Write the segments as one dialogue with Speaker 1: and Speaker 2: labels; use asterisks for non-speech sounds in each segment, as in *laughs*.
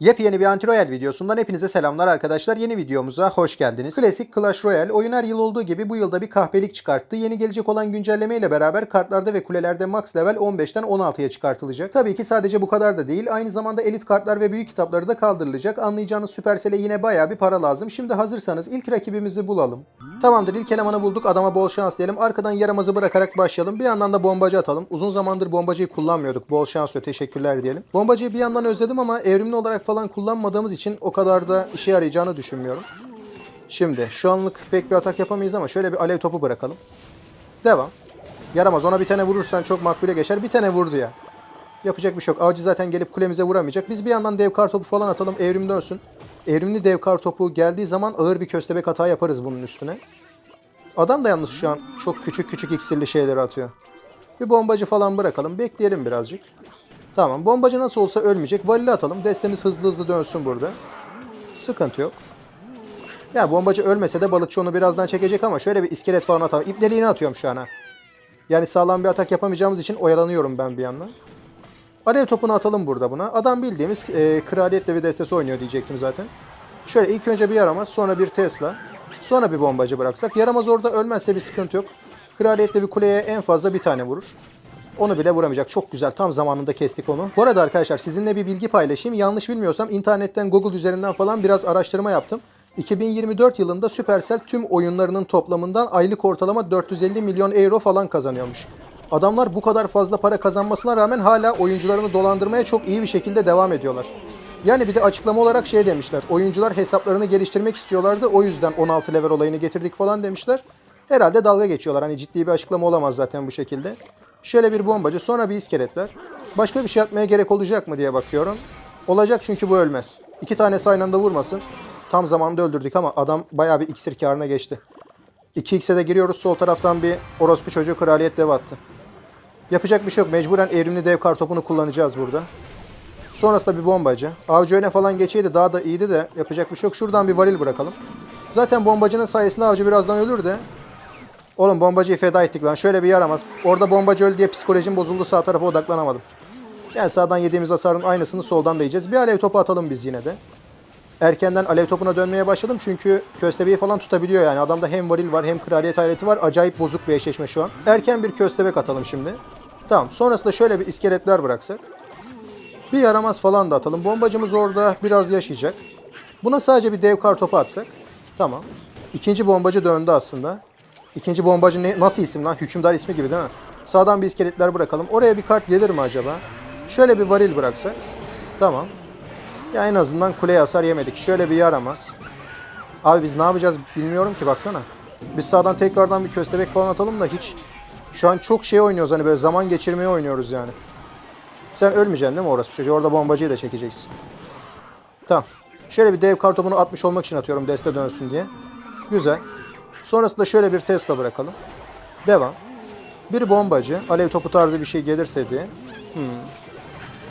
Speaker 1: Yepyeni bir Anti-Royale videosundan hepinize selamlar arkadaşlar. Yeni videomuza hoş geldiniz. Klasik Clash Royale oyun her yıl olduğu gibi bu yılda bir kahpelik çıkarttı. Yeni gelecek olan güncelleme ile beraber kartlarda ve kulelerde max level 15'ten 16'ya çıkartılacak. Tabii ki sadece bu kadar da değil. Aynı zamanda elit kartlar ve büyük kitapları da kaldırılacak. Anlayacağınız Supercell'e yine bayağı bir para lazım. Şimdi hazırsanız ilk rakibimizi bulalım. Tamamdır ilk elemanı bulduk. Adama bol şans diyelim. Arkadan yaramazı bırakarak başlayalım. Bir yandan da bombacı atalım. Uzun zamandır bombacıyı kullanmıyorduk. Bol şans ve teşekkürler diyelim. Bombacıyı bir yandan özledim ama evrimli olarak falan kullanmadığımız için o kadar da işe yarayacağını düşünmüyorum. Şimdi şu anlık pek bir atak yapamayız ama şöyle bir alev topu bırakalım. Devam. Yaramaz ona bir tane vurursan çok makbule geçer. Bir tane vurdu ya. Yapacak bir şey yok. Avcı zaten gelip kulemize vuramayacak. Biz bir yandan dev kar topu falan atalım. Evrim dönsün. Evrimli dev kar topu geldiği zaman ağır bir köstebek hata yaparız bunun üstüne. Adam da yalnız şu an çok küçük küçük iksirli şeyleri atıyor. Bir bombacı falan bırakalım. Bekleyelim birazcık. Tamam. Bombacı nasıl olsa ölmeyecek. Valili atalım. Destemiz hızlı hızlı dönsün burada. Sıkıntı yok. Ya bombacı ölmese de balıkçı onu birazdan çekecek ama şöyle bir iskelet falan atalım. İpleriğini atıyorum şu an ha. Yani sağlam bir atak yapamayacağımız için oyalanıyorum ben bir yandan. Alev topunu atalım burada buna. Adam bildiğimiz e, kraliyet devi destesi oynuyor diyecektim zaten. Şöyle ilk önce bir yaramaz, sonra bir Tesla, sonra bir bombacı bıraksak. Yaramaz orada ölmezse bir sıkıntı yok. Kraliyet devi kuleye en fazla bir tane vurur. Onu bile vuramayacak. Çok güzel. Tam zamanında kestik onu. Bu arada arkadaşlar sizinle bir bilgi paylaşayım. Yanlış bilmiyorsam internetten Google üzerinden falan biraz araştırma yaptım. 2024 yılında Supercell tüm oyunlarının toplamından aylık ortalama 450 milyon euro falan kazanıyormuş. Adamlar bu kadar fazla para kazanmasına rağmen hala oyuncularını dolandırmaya çok iyi bir şekilde devam ediyorlar. Yani bir de açıklama olarak şey demişler. Oyuncular hesaplarını geliştirmek istiyorlardı. O yüzden 16 level olayını getirdik falan demişler. Herhalde dalga geçiyorlar. Hani ciddi bir açıklama olamaz zaten bu şekilde. Şöyle bir bombacı, sonra bir iskeletler. Başka bir şey yapmaya gerek olacak mı diye bakıyorum. Olacak çünkü bu ölmez. İki tanesi aynı anda vurmasın. Tam zamanında öldürdük ama adam bayağı bir iksir karına geçti. 2x'e de giriyoruz. Sol taraftan bir orospu çocuğu kraliyet dev attı. Yapacak bir şey yok. Mecburen evrimli dev kartopunu kullanacağız burada. Sonrasında bir bombacı. Avcı öne falan geçeydi daha da iyiydi de yapacak bir şey yok. Şuradan bir varil bırakalım. Zaten bombacının sayesinde avcı birazdan ölür de. Oğlum bombacıyı feda ettik lan. Şöyle bir yaramaz. Orada bombacı öldü diye psikolojim bozuldu. Sağ tarafa odaklanamadım. Yani sağdan yediğimiz hasarın aynısını soldan da yiyeceğiz. Bir alev topu atalım biz yine de. Erkenden alev topuna dönmeye başladım çünkü köstebeği falan tutabiliyor yani. Adamda hem varil var hem kraliyet aleti var. Acayip bozuk bir eşleşme şu an. Erken bir köstebek atalım şimdi. Tamam. Sonrasında şöyle bir iskeletler bıraksak. Bir yaramaz falan da atalım. Bombacımız orada biraz yaşayacak. Buna sadece bir dev kar topu atsak. Tamam. İkinci bombacı döndü aslında. İkinci bombacı ne, nasıl isim lan? Hükümdar ismi gibi değil mi? Sağdan bir iskeletler bırakalım. Oraya bir kart gelir mi acaba? Şöyle bir varil bıraksak. Tamam. Ya en azından kuleye hasar yemedik. Şöyle bir yaramaz. Abi biz ne yapacağız bilmiyorum ki baksana. Biz sağdan tekrardan bir köstebek falan atalım da hiç... Şu an çok şey oynuyoruz hani böyle zaman geçirmeye oynuyoruz yani. Sen ölmeyeceksin değil mi orası çocuğu? Orada bombacıyı da çekeceksin. Tamam. Şöyle bir dev kartopunu atmış olmak için atıyorum deste dönsün diye. Güzel. Sonrasında şöyle bir Tesla bırakalım. Devam. Bir bombacı, alev topu tarzı bir şey gelirse diye. Hmm.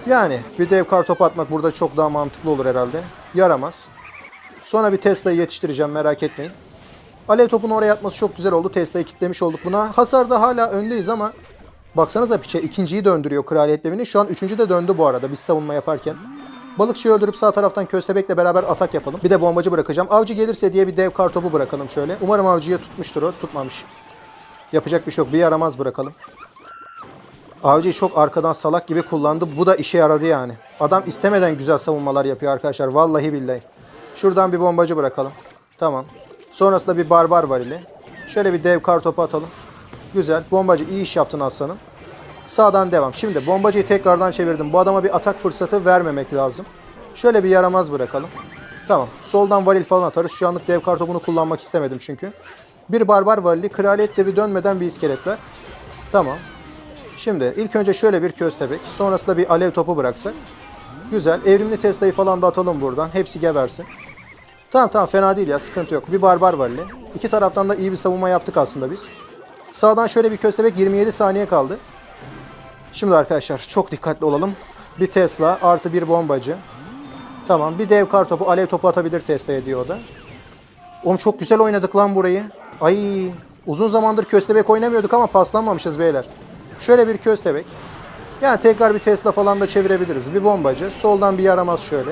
Speaker 1: Yani bir dev kar topu atmak burada çok daha mantıklı olur herhalde. Yaramaz. Sonra bir Tesla'yı yetiştireceğim merak etmeyin. Alev topunu oraya atması çok güzel oldu. Tesla'yı kitlemiş olduk buna. Hasarda hala öndeyiz ama baksanıza piçe ikinciyi döndürüyor kraliyet devini. Şu an üçüncü de döndü bu arada biz savunma yaparken. Balıkçıyı öldürüp sağ taraftan köstebekle beraber atak yapalım. Bir de bombacı bırakacağım. Avcı gelirse diye bir dev kar topu bırakalım şöyle. Umarım avcıya tutmuştur o. Tutmamış. Yapacak bir şey yok. Bir yaramaz bırakalım. Avcıyı çok arkadan salak gibi kullandı. Bu da işe yaradı yani. Adam istemeden güzel savunmalar yapıyor arkadaşlar. Vallahi billahi. Şuradan bir bombacı bırakalım. Tamam. Sonrasında bir barbar var ile. Şöyle bir dev kar topu atalım. Güzel. Bombacı iyi iş yaptın aslanım. Sağdan devam. Şimdi bombacıyı tekrardan çevirdim. Bu adama bir atak fırsatı vermemek lazım. Şöyle bir yaramaz bırakalım. Tamam. Soldan varil falan atarız. Şu anlık dev kartopunu kullanmak istemedim çünkü. Bir barbar varili. Kraliyet devi dönmeden bir iskeletler. Tamam. Şimdi ilk önce şöyle bir köstebek. Sonrasında bir alev topu bıraksak. Güzel. Evrimli Tesla'yı falan da atalım buradan. Hepsi gebersin. Tamam tamam fena değil ya. Sıkıntı yok. Bir barbar varili. İki taraftan da iyi bir savunma yaptık aslında biz. Sağdan şöyle bir köstebek 27 saniye kaldı. Şimdi arkadaşlar çok dikkatli olalım. Bir Tesla artı bir bombacı. Tamam bir dev kar topu alev topu atabilir Tesla'ya diyor o da. Oğlum çok güzel oynadık lan burayı. Ay uzun zamandır köstebek oynamıyorduk ama paslanmamışız beyler. Şöyle bir köstebek. Yani tekrar bir Tesla falan da çevirebiliriz. Bir bombacı. Soldan bir yaramaz şöyle.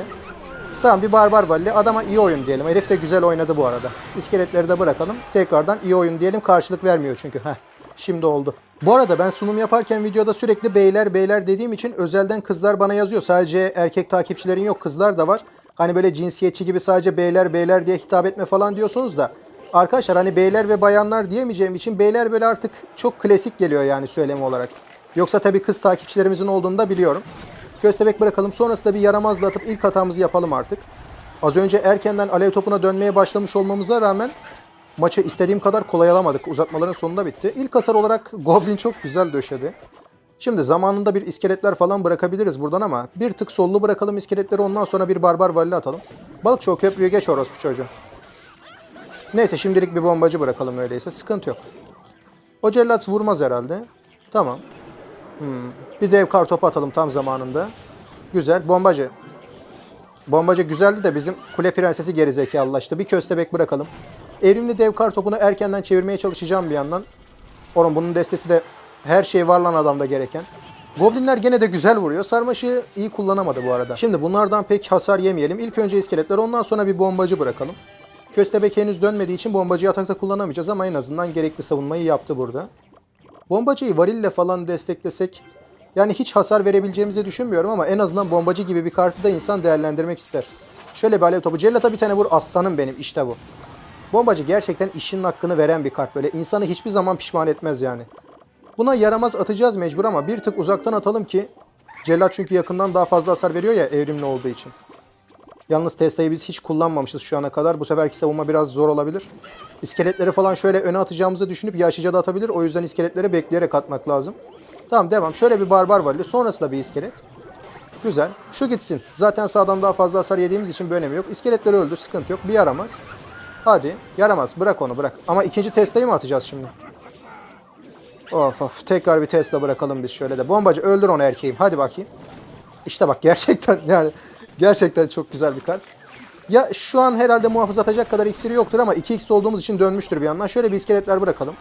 Speaker 1: Tamam bir barbar valli. Adama iyi oyun diyelim. Herif de güzel oynadı bu arada. İskeletleri de bırakalım. Tekrardan iyi oyun diyelim. Karşılık vermiyor çünkü. Heh. Şimdi oldu. Bu arada ben sunum yaparken videoda sürekli beyler beyler dediğim için özelden kızlar bana yazıyor. Sadece erkek takipçilerin yok kızlar da var. Hani böyle cinsiyetçi gibi sadece beyler beyler diye hitap etme falan diyorsunuz da. Arkadaşlar hani beyler ve bayanlar diyemeyeceğim için beyler böyle artık çok klasik geliyor yani söylemi olarak. Yoksa tabii kız takipçilerimizin olduğunu da biliyorum. Köstebek bırakalım. Sonrasında bir yaramazla atıp ilk hatamızı yapalım artık. Az önce erkenden alev topuna dönmeye başlamış olmamıza rağmen maçı istediğim kadar kolay alamadık. Uzatmaların sonunda bitti. İlk hasar olarak Goblin çok güzel döşedi. Şimdi zamanında bir iskeletler falan bırakabiliriz buradan ama bir tık sollu bırakalım iskeletleri ondan sonra bir barbar valli atalım. Balıkçı o köprüyü geç orospu çocuğu. Neyse şimdilik bir bombacı bırakalım öyleyse sıkıntı yok. O cellat vurmaz herhalde. Tamam. Hmm. Bir dev kar topu atalım tam zamanında. Güzel. Bombacı. Bombacı güzeldi de bizim kule prensesi gerizekalılaştı. Bir köstebek bırakalım. Evrimli dev kar topunu erkenden çevirmeye çalışacağım bir yandan. Oğlum bunun destesi de her şey var lan adamda gereken. Goblinler gene de güzel vuruyor. Sarmaşığı iyi kullanamadı bu arada. Şimdi bunlardan pek hasar yemeyelim. İlk önce iskeletler ondan sonra bir bombacı bırakalım. Köstebek henüz dönmediği için bombacıyı atakta kullanamayacağız ama en azından gerekli savunmayı yaptı burada. Bombacıyı varille falan desteklesek yani hiç hasar verebileceğimizi düşünmüyorum ama en azından bombacı gibi bir kartı da insan değerlendirmek ister. Şöyle bir alev topu. Cellata bir tane vur aslanım benim işte bu. Bombacı gerçekten işinin hakkını veren bir kart böyle. insanı hiçbir zaman pişman etmez yani. Buna yaramaz atacağız mecbur ama bir tık uzaktan atalım ki Cellat çünkü yakından daha fazla hasar veriyor ya evrimli olduğu için. Yalnız Tesla'yı biz hiç kullanmamışız şu ana kadar. Bu seferki savunma biraz zor olabilir. İskeletleri falan şöyle öne atacağımızı düşünüp yaşlıca da atabilir. O yüzden iskeletleri bekleyerek atmak lazım. Tamam devam. Şöyle bir barbar valli. Sonrasında bir iskelet. Güzel. Şu gitsin. Zaten sağdan daha fazla hasar yediğimiz için bir önemi yok. İskeletleri öldür. Sıkıntı yok. Bir yaramaz. Hadi. Yaramaz. Bırak onu bırak. Ama ikinci Tesla'yı mı atacağız şimdi? Of of. Tekrar bir Tesla bırakalım biz şöyle de. Bombacı öldür onu erkeğim. Hadi bakayım. İşte bak gerçekten *laughs* yani gerçekten çok güzel bir kart. Ya şu an herhalde muhafız atacak kadar iksiri yoktur ama 2x olduğumuz için dönmüştür bir yandan. Şöyle bir iskeletler bırakalım.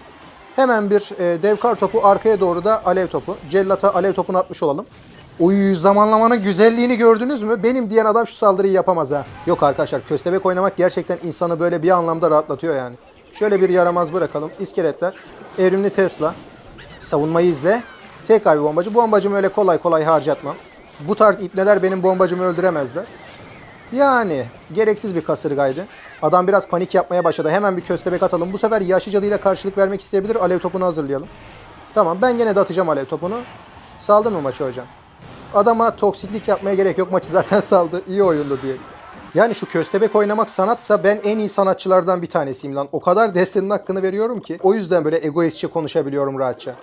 Speaker 1: Hemen bir e, dev kar topu arkaya doğru da alev topu. Cellata alev topunu atmış olalım. Uy zamanlamanın güzelliğini gördünüz mü? Benim diyen adam şu saldırıyı yapamaz ha. Yok arkadaşlar köstebek oynamak gerçekten insanı böyle bir anlamda rahatlatıyor yani. Şöyle bir yaramaz bırakalım. İskeletler. Evrimli Tesla. Savunmayı izle. Tekrar bir bombacı. Bombacımı öyle kolay kolay harcatmam. Bu tarz ipneler benim bombacımı öldüremezler. Yani gereksiz bir kasırgaydı. Adam biraz panik yapmaya başladı. Hemen bir köstebek atalım. Bu sefer yaşlı cadıyla karşılık vermek isteyebilir. Alev topunu hazırlayalım. Tamam ben gene de atacağım alev topunu. Saldın mı maçı hocam? Adama toksiklik yapmaya gerek yok. Maçı zaten *laughs* saldı. İyi oyundu diye. Yani şu köstebek oynamak sanatsa ben en iyi sanatçılardan bir tanesiyim lan. O kadar destenin hakkını veriyorum ki. O yüzden böyle egoistçe konuşabiliyorum rahatça.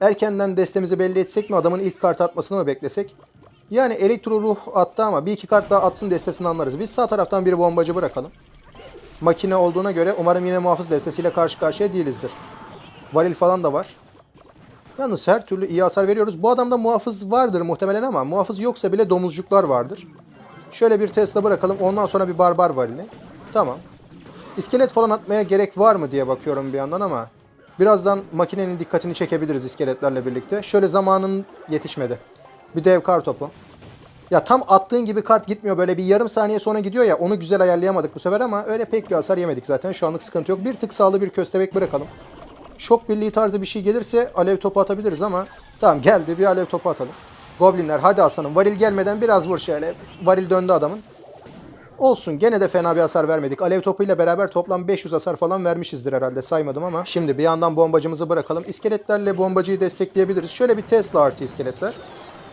Speaker 1: Erkenden destemizi belli etsek mi adamın ilk kart atmasını mı beklesek? Yani elektro ruh attı ama bir iki kart daha atsın destesini anlarız. Biz sağ taraftan bir bombacı bırakalım. Makine olduğuna göre umarım yine muhafız destesiyle karşı karşıya değilizdir. Varil falan da var. Yalnız her türlü iyi hasar veriyoruz. Bu adamda muhafız vardır muhtemelen ama muhafız yoksa bile domuzcuklar vardır. Şöyle bir Tesla bırakalım. Ondan sonra bir barbar varili. Tamam. İskelet falan atmaya gerek var mı diye bakıyorum bir yandan ama birazdan makinenin dikkatini çekebiliriz iskeletlerle birlikte. Şöyle zamanın yetişmedi. Bir dev kar topu. Ya tam attığın gibi kart gitmiyor. Böyle bir yarım saniye sonra gidiyor ya. Onu güzel ayarlayamadık bu sefer ama öyle pek bir hasar yemedik zaten. Şu anlık sıkıntı yok. Bir tık sağlı bir köstebek bırakalım. Şok birliği tarzı bir şey gelirse alev topu atabiliriz ama tamam geldi bir alev topu atalım. Goblinler hadi aslanım. Varil gelmeden biraz vur şöyle. Varil döndü adamın. Olsun gene de fena bir hasar vermedik. Alev topuyla beraber toplam 500 hasar falan vermişizdir herhalde saymadım ama. Şimdi bir yandan bombacımızı bırakalım. İskeletlerle bombacıyı destekleyebiliriz. Şöyle bir Tesla artı iskeletler.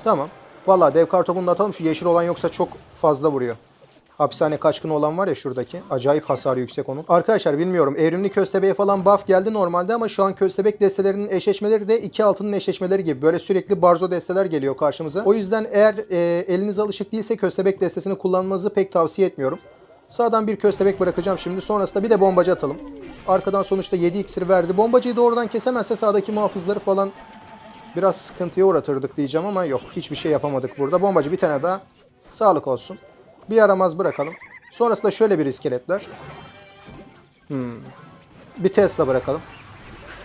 Speaker 1: Tamam. Valla dev kartopunu da atalım. Şu yeşil olan yoksa çok fazla vuruyor. Hapishane kaçkını olan var ya şuradaki. Acayip hasarı yüksek onun. Arkadaşlar bilmiyorum. Evrimli köstebeğe falan buff geldi normalde ama şu an köstebek destelerinin eşleşmeleri de iki altının eşleşmeleri gibi. Böyle sürekli barzo desteler geliyor karşımıza. O yüzden eğer e, eliniz alışık değilse köstebek destesini kullanmanızı pek tavsiye etmiyorum. Sağdan bir köstebek bırakacağım şimdi. Sonrasında bir de bombacı atalım. Arkadan sonuçta 7 iksir verdi. Bombacıyı doğrudan kesemezse sağdaki muhafızları falan biraz sıkıntıya uğratırdık diyeceğim ama yok. Hiçbir şey yapamadık burada. Bombacı bir tane daha. Sağlık olsun. Bir yaramaz bırakalım. Sonrasında şöyle bir iskeletler. Hmm. Bir Tesla bırakalım.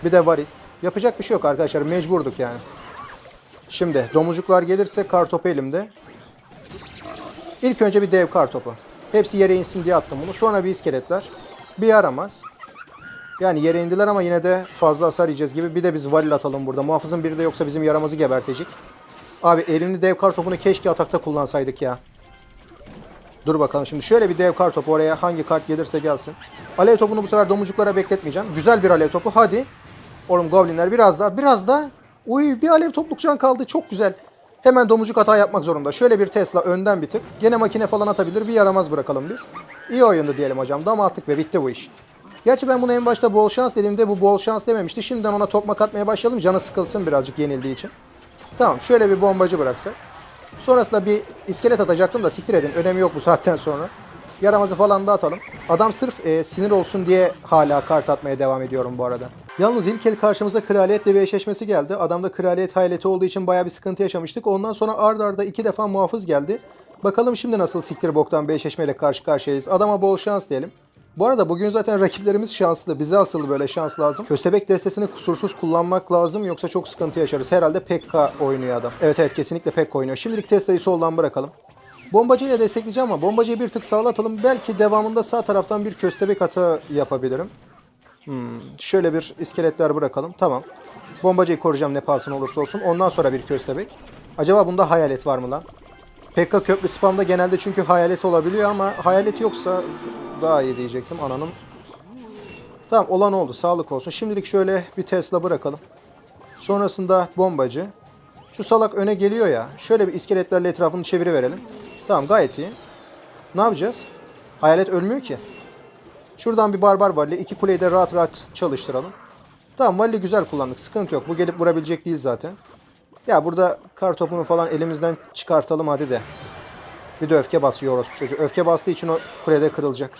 Speaker 1: Bir de varil. Yapacak bir şey yok arkadaşlar. Mecburduk yani. Şimdi domuzcuklar gelirse kar topu elimde. İlk önce bir dev kar topu. Hepsi yere insin diye attım bunu. Sonra bir iskeletler. Bir yaramaz. Yani yere indiler ama yine de fazla hasar yiyeceğiz gibi. Bir de biz varil atalım burada. Muhafızın biri de yoksa bizim yaramazı gebertecek. Abi elimli dev kar topunu keşke atakta kullansaydık ya. Dur bakalım şimdi şöyle bir dev kar topu oraya hangi kart gelirse gelsin. Alev topunu bu sefer domuzcuklara bekletmeyeceğim. Güzel bir alev topu hadi. Oğlum goblinler biraz daha biraz daha. Uy bir alev topluk can kaldı çok güzel. Hemen domuzcuk hata yapmak zorunda. Şöyle bir Tesla önden bir tık. Gene makine falan atabilir bir yaramaz bırakalım biz. İyi oyundu diyelim hocam. Dama attık ve bitti bu iş. Gerçi ben bunu en başta bol şans dediğimde bu bol şans dememişti. Şimdiden ona tokmak atmaya başlayalım. Canı sıkılsın birazcık yenildiği için. Tamam şöyle bir bombacı bıraksak. Sonrasında bir iskelet atacaktım da siktir edin. Önemi yok bu saatten sonra. Yaramazı falan da atalım. Adam sırf e, sinir olsun diye hala kart atmaya devam ediyorum bu arada. Yalnız ilk el karşımıza kraliyetle bir eşleşmesi geldi. Adamda kraliyet hayleti olduğu için baya bir sıkıntı yaşamıştık. Ondan sonra ard arda iki defa muhafız geldi. Bakalım şimdi nasıl siktir boktan bir eşleşmeyle karşı karşıyayız. Adama bol şans diyelim. Bu arada bugün zaten rakiplerimiz şanslı. Bize asıl böyle şans lazım. Köstebek destesini kusursuz kullanmak lazım yoksa çok sıkıntı yaşarız. Herhalde Pekka oynuyor adam. Evet evet kesinlikle Pekka oynuyor. Şimdilik Tesla'yı soldan bırakalım. Bombacıyla destekleyeceğim ama bombacıyı bir tık sağla atalım. Belki devamında sağ taraftan bir köstebek atı yapabilirim. Hmm, şöyle bir iskeletler bırakalım. Tamam. Bombacıyı koruyacağım ne pahasına olursa olsun. Ondan sonra bir köstebek. Acaba bunda hayalet var mı lan? Pekka köprü spamda genelde çünkü hayalet olabiliyor ama hayalet yoksa daha iyi diyecektim ananın. Tamam olan oldu sağlık olsun. Şimdilik şöyle bir Tesla bırakalım. Sonrasında bombacı. Şu salak öne geliyor ya. Şöyle bir iskeletlerle etrafını çeviriverelim. Tamam gayet iyi. Ne yapacağız? Hayalet ölmüyor ki. Şuradan bir barbar valli. iki kuleyi de rahat rahat çalıştıralım. Tamam valli güzel kullandık. Sıkıntı yok. Bu gelip vurabilecek değil zaten. Ya burada kar topunu falan elimizden çıkartalım hadi de. Bir de öfke basıyor orospu çocuğu. Öfke bastığı için o kulede kırılacak.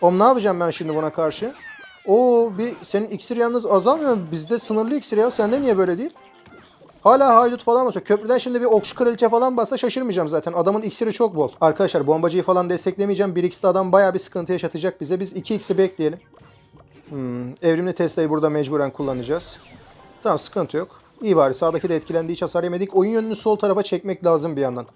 Speaker 1: Oğlum ne yapacağım ben şimdi buna karşı? Oo bir senin iksir yalnız azalmıyor. Bizde sınırlı iksir ya. Sende niye böyle değil? Hala haydut falan basıyor. Köprüden şimdi bir okçu kraliçe falan bassa şaşırmayacağım zaten. Adamın iksiri çok bol. Arkadaşlar bombacıyı falan desteklemeyeceğim. 1x'de adam baya bir sıkıntı yaşatacak bize. Biz 2x'i bekleyelim. Hmm, evrimli Tesla'yı burada mecburen kullanacağız. Tamam sıkıntı yok. İyi bari sağdaki de etkilendi hiç hasar yemedik. Oyun yönünü sol tarafa çekmek lazım bir yandan.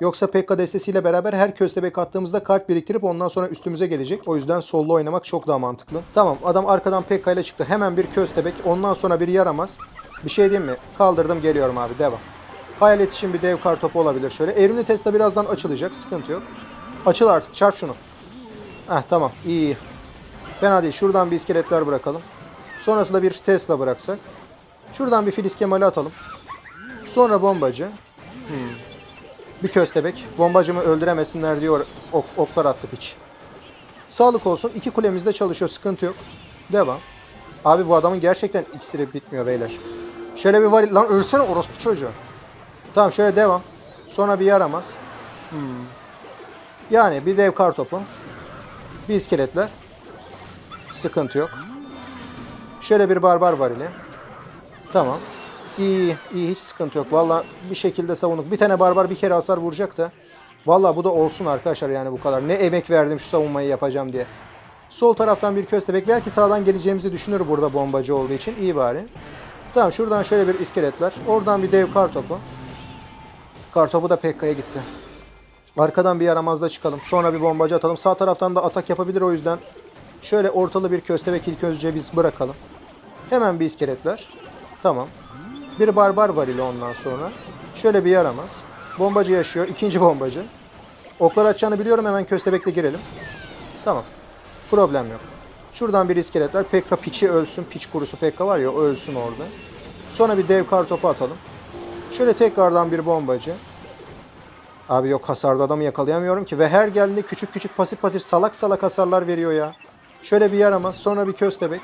Speaker 1: Yoksa Pekka destesiyle beraber her köstebek attığımızda kalp biriktirip ondan sonra üstümüze gelecek. O yüzden sollu oynamak çok daha mantıklı. Tamam adam arkadan Pekka ile çıktı. Hemen bir köstebek ondan sonra bir yaramaz. Bir şey diyeyim mi? Kaldırdım geliyorum abi devam. Hayalet için bir dev kar topu olabilir şöyle. Evrimli Tesla birazdan açılacak sıkıntı yok. Açıl artık çarp şunu. Heh tamam iyi. Fena değil şuradan bir iskeletler bırakalım. Sonrasında bir Tesla bıraksak. Şuradan bir Filiz Kemal'i atalım. Sonra bombacı. Hmm. Bir köstebek. Bombacımı öldüremesinler diyor ok, oklar attı piç. Sağlık olsun. İki kulemizde çalışıyor. Sıkıntı yok. Devam. Abi bu adamın gerçekten iksiri bitmiyor beyler. Şöyle bir var. Lan ölsene orospu çocuğu. Tamam şöyle devam. Sonra bir yaramaz. Hmm. Yani bir dev kar topu. Bir iskeletler. Sıkıntı yok. Şöyle bir barbar var ile. Tamam. İyi, iyi hiç sıkıntı yok. Valla bir şekilde savunduk. Bir tane barbar bir kere hasar vuracak da. Valla bu da olsun arkadaşlar yani bu kadar. Ne emek verdim şu savunmayı yapacağım diye. Sol taraftan bir köstebek. Belki sağdan geleceğimizi düşünür burada bombacı olduğu için. İyi bari. Tamam şuradan şöyle bir iskeletler. Oradan bir dev kartopu. Kartopu da Pekka'ya gitti. Arkadan bir yaramazda çıkalım. Sonra bir bombacı atalım. Sağ taraftan da atak yapabilir o yüzden. Şöyle ortalı bir köstebek ilk önce biz bırakalım. Hemen bir iskeletler. Tamam. Bir barbar var ile ondan sonra. Şöyle bir yaramaz. Bombacı yaşıyor. İkinci bombacı. Oklar atacağını biliyorum. Hemen köstebekle girelim. Tamam. Problem yok. Şuradan bir iskeletler. Pekka piçi ölsün. Piç kurusu Pekka var ya ölsün orada. Sonra bir dev kar topu atalım. Şöyle tekrardan bir bombacı. Abi yok hasarda adamı yakalayamıyorum ki. Ve her geldiğinde küçük küçük pasif pasif salak salak hasarlar veriyor ya. Şöyle bir yaramaz. Sonra bir köstebek.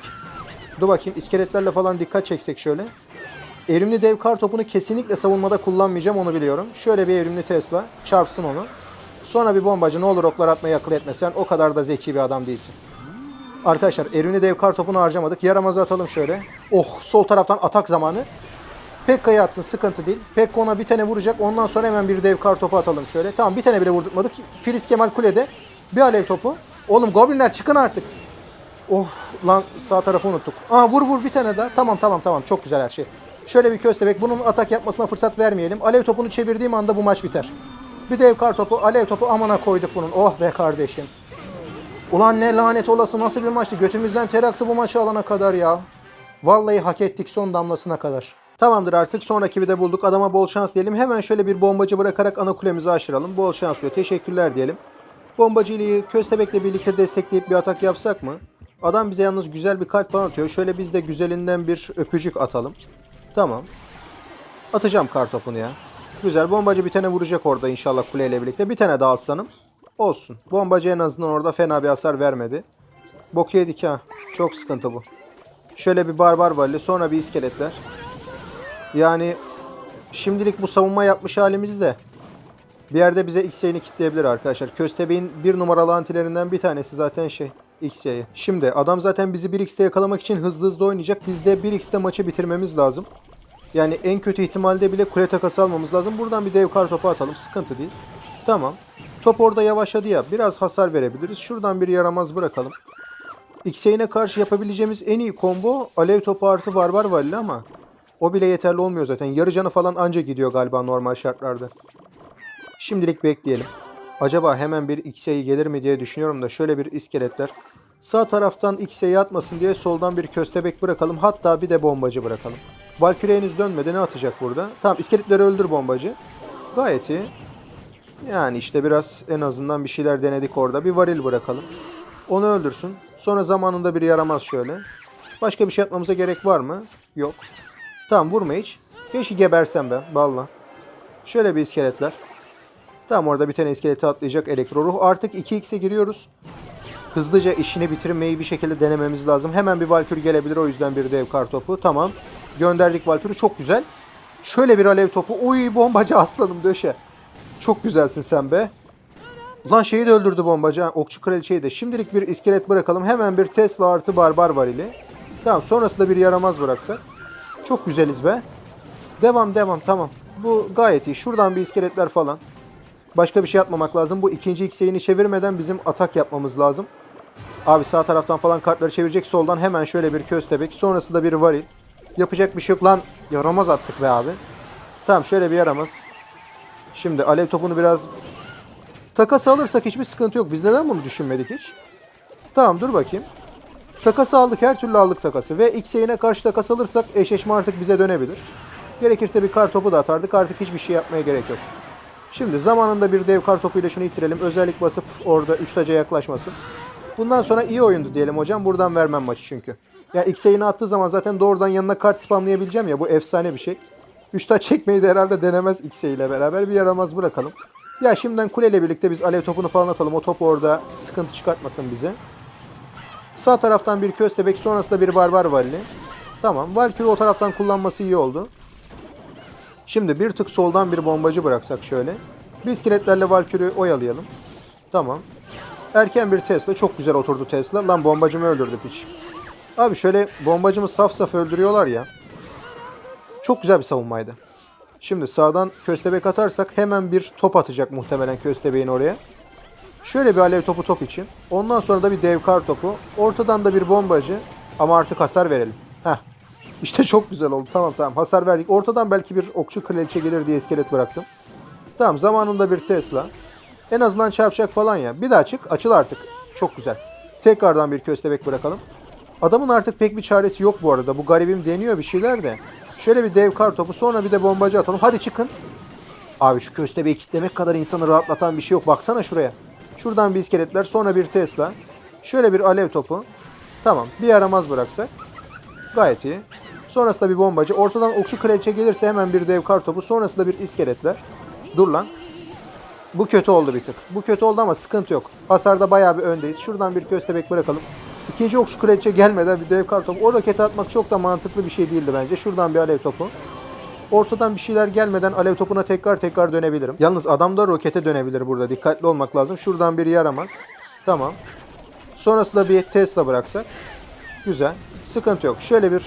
Speaker 1: Dur bakayım iskeletlerle falan dikkat çeksek şöyle. Evrimli dev kar topunu kesinlikle savunmada kullanmayacağım onu biliyorum. Şöyle bir evrimli Tesla çarpsın onu. Sonra bir bombacı ne olur oklar atmayı akıl etmesen o kadar da zeki bir adam değilsin. Arkadaşlar evrimli dev kar topunu harcamadık. Yaramazı atalım şöyle. Oh sol taraftan atak zamanı. Pekka'yı atsın sıkıntı değil. Pekka ona bir tane vuracak. Ondan sonra hemen bir dev kar topu atalım şöyle. Tamam bir tane bile vurdurtmadık. Filiz Kemal kulede. Bir alev topu. Oğlum goblinler çıkın artık. Oh lan sağ tarafı unuttuk. Aa vur vur bir tane daha. Tamam tamam tamam çok güzel her şey. Şöyle bir köstebek. Bunun atak yapmasına fırsat vermeyelim. Alev topunu çevirdiğim anda bu maç biter. Bir dev kar topu, alev topu amına koyduk bunun. Oh be kardeşim. Ulan ne lanet olası nasıl bir maçtı. Götümüzden ter aktı bu maçı alana kadar ya. Vallahi hak ettik son damlasına kadar. Tamamdır artık son rakibi de bulduk. Adama bol şans diyelim. Hemen şöyle bir bombacı bırakarak ana kulemizi aşıralım. Bol şans diyor. Teşekkürler diyelim. Bombacıyı köstebekle birlikte destekleyip bir atak yapsak mı? Adam bize yalnız güzel bir kalp falan atıyor. Şöyle biz de güzelinden bir öpücük atalım. Tamam. Atacağım kar topunu ya. Güzel. Bombacı bir tane vuracak orada inşallah kuleyle birlikte. Bir tane daha aslanım. Olsun. Bombacı en azından orada fena bir hasar vermedi. Bok yedik ha. Çok sıkıntı bu. Şöyle bir barbar valli. Sonra bir iskeletler. Yani şimdilik bu savunma yapmış halimiz de bir yerde bize X'yeni kitleyebilir arkadaşlar. Köstebeğin bir numaralı antilerinden bir tanesi zaten şey X'yi. Şimdi adam zaten bizi 1x'te yakalamak için hızlı hızlı oynayacak. Biz de 1x'te maçı bitirmemiz lazım. Yani en kötü ihtimalde bile kule takası almamız lazım. Buradan bir dev kar topu atalım. Sıkıntı değil. Tamam. Top orada yavaşladı ya. Biraz hasar verebiliriz. Şuradan bir yaramaz bırakalım. X'e karşı yapabileceğimiz en iyi combo alev topu artı barbar valli ama o bile yeterli olmuyor zaten. Yarı canı falan anca gidiyor galiba normal şartlarda. Şimdilik bekleyelim. Acaba hemen bir X'e gelir mi diye düşünüyorum da şöyle bir iskeletler. Sağ taraftan X'e atmasın diye soldan bir köstebek bırakalım. Hatta bir de bombacı bırakalım. Valkyrie henüz dönmedi. Ne atacak burada? Tamam iskeletleri öldür bombacı. Gayet iyi. Yani işte biraz en azından bir şeyler denedik orada. Bir varil bırakalım. Onu öldürsün. Sonra zamanında bir yaramaz şöyle. Başka bir şey yapmamıza gerek var mı? Yok. Tamam vurma hiç. Keşke gebersem ben. Valla. Şöyle bir iskeletler. Tamam orada bir tane iskeleti atlayacak elektro ruh. Artık 2x'e giriyoruz. Hızlıca işini bitirmeyi bir şekilde denememiz lazım. Hemen bir Valkür gelebilir o yüzden bir dev kar topu. Tamam. Gönderdik Valkür'ü çok güzel. Şöyle bir alev topu. Uy bombacı aslanım döşe. Çok güzelsin sen be. Ulan şeyi de öldürdü bombacı. Okçu kraliçeyi de. Şimdilik bir iskelet bırakalım. Hemen bir Tesla artı barbar varili. Tamam sonrasında bir yaramaz bıraksak. Çok güzeliz be. Devam devam tamam. Bu gayet iyi. Şuradan bir iskeletler falan. Başka bir şey yapmamak lazım. Bu ikinci X'eğini çevirmeden bizim atak yapmamız lazım. Abi sağ taraftan falan kartları çevirecek. Soldan hemen şöyle bir köstebek. Sonrasında bir varil. Yapacak bir şey yok lan. Yaramaz attık be abi. Tamam şöyle bir yaramaz. Şimdi alev topunu biraz takas alırsak hiçbir sıkıntı yok. Biz neden bunu düşünmedik hiç? Tamam dur bakayım. Takası aldık. Her türlü aldık takası. Ve X'eğine karşı takas alırsak eşleşme artık bize dönebilir. Gerekirse bir kar topu da atardık. Artık hiçbir şey yapmaya gerek yok. Şimdi zamanında bir dev kar topuyla şunu ittirelim. Özellik basıp orada 3 taca yaklaşmasın. Bundan sonra iyi oyundu diyelim hocam. Buradan vermem maçı çünkü. Ya X'eğini attığı zaman zaten doğrudan yanına kart spamlayabileceğim ya. Bu efsane bir şey. 3 taç çekmeyi de herhalde denemez X'e ile beraber. Bir yaramaz bırakalım. Ya şimdiden kuleyle birlikte biz alev topunu falan atalım. O top orada sıkıntı çıkartmasın bize. Sağ taraftan bir köstebek sonrasında bir barbar valli. Tamam. Valkyrie o taraftan kullanması iyi oldu. Şimdi bir tık soldan bir bombacı bıraksak şöyle. Bir iskeletlerle Valkyrie oyalayalım. Tamam. Erken bir Tesla. Çok güzel oturdu Tesla. Lan bombacımı öldürdü piç. Abi şöyle bombacımı saf saf öldürüyorlar ya. Çok güzel bir savunmaydı. Şimdi sağdan köstebek atarsak hemen bir top atacak muhtemelen köstebeğin oraya. Şöyle bir alev topu top için. Ondan sonra da bir dev kar topu. Ortadan da bir bombacı. Ama artık hasar verelim. Heh. İşte çok güzel oldu. Tamam tamam hasar verdik. Ortadan belki bir okçu kraliçe gelir diye iskelet bıraktım. Tamam zamanında bir Tesla. En azından çarpacak falan ya. Bir daha çık. Açıl artık. Çok güzel. Tekrardan bir köstebek bırakalım. Adamın artık pek bir çaresi yok bu arada. Bu garibim deniyor bir şeyler de. Şöyle bir dev kar topu sonra bir de bombacı atalım. Hadi çıkın. Abi şu köstebeği kitlemek kadar insanı rahatlatan bir şey yok. Baksana şuraya. Şuradan bir iskeletler sonra bir Tesla. Şöyle bir alev topu. Tamam bir yaramaz bıraksak. Gayet iyi. Sonrasında bir bombacı. Ortadan okçu kraliçe gelirse hemen bir dev kar topu. Sonrasında bir iskeletler. Dur lan. Bu kötü oldu bir tık. Bu kötü oldu ama sıkıntı yok. Hasarda bayağı bir öndeyiz. Şuradan bir köstebek bırakalım. İkinci okçu kraliçe gelmeden bir dev kar topu. O roketi atmak çok da mantıklı bir şey değildi bence. Şuradan bir alev topu. Ortadan bir şeyler gelmeden alev topuna tekrar tekrar dönebilirim. Yalnız adam da rokete dönebilir burada. Dikkatli olmak lazım. Şuradan bir yaramaz. Tamam. Sonrasında bir Tesla bıraksak. Güzel. Sıkıntı yok. Şöyle bir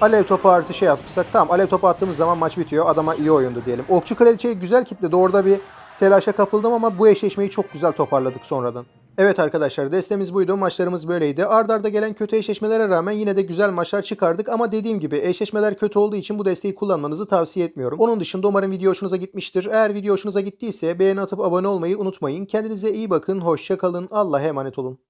Speaker 1: alev topu artı şey yapsak. Tamam alev topu attığımız zaman maç bitiyor. Adama iyi oyundu diyelim. Okçu kraliçeyi güzel kitledi. Orada bir telaşa kapıldım ama bu eşleşmeyi çok güzel toparladık sonradan. Evet arkadaşlar destemiz buydu. Maçlarımız böyleydi. Arda arda gelen kötü eşleşmelere rağmen yine de güzel maçlar çıkardık. Ama dediğim gibi eşleşmeler kötü olduğu için bu desteği kullanmanızı tavsiye etmiyorum. Onun dışında umarım video hoşunuza gitmiştir. Eğer video hoşunuza gittiyse beğeni atıp abone olmayı unutmayın. Kendinize iyi bakın. Hoşça kalın. Allah'a emanet olun.